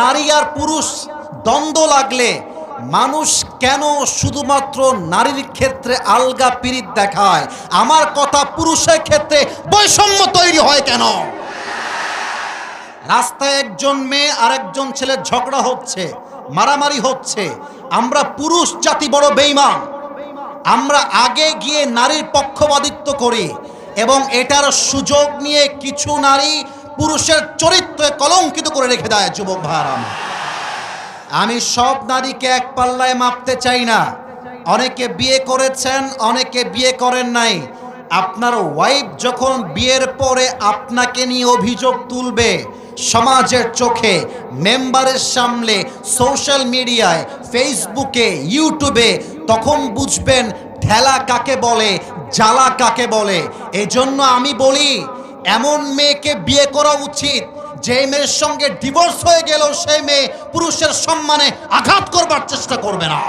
নারী আর পুরুষ দ্বন্দ্ব লাগলে মানুষ কেন শুধুমাত্র নারীর ক্ষেত্রে আলগা পিরিত দেখায়? আমার কথা পুরুষের ক্ষেত্রে বৈষম্য তৈরি হয় কেন? রাস্তায় একজন মেয়ে আর একজন ছেলে ঝগড়া হচ্ছে, মারামারি হচ্ছে। আমরা পুরুষ জাতি বড় বেইমান আমরা আগে গিয়ে নারীর পক্ষপাতিত্ব করি এবং এটার সুযোগ নিয়ে কিছু নারী পুরুষের চরিত্রে কলঙ্কিত করে রেখে দেয় যুবক ভাইয়ারা আমি সব নারীকে এক পাল্লায় মাপতে চাই না। অনেকে বিয়ে করেছেন, অনেকে বিয়ে করেন নাই। আপনার ওয়াইফ যখন বিয়ের পরে আপনাকে নিয়ে অভিযোগ তুলবে, সমাজের চোখে মেম্বারের সামনে সোশ্যাল মিডিয়ায় ফেসবুকে ইউটিউবে তখন বুঝবেন ঠেলা কাকে বলে, জ্বালা কাকে বলে। এজন্য আমি বলি এমন মেয়েকে বিয়ে করা উচিত যে মেয়ের সঙ্গে ডিভোর্স হয়ে গেল সেই মেয়ে পুরুষের সম্মানে আঘাত করবার চেষ্টা করবে না।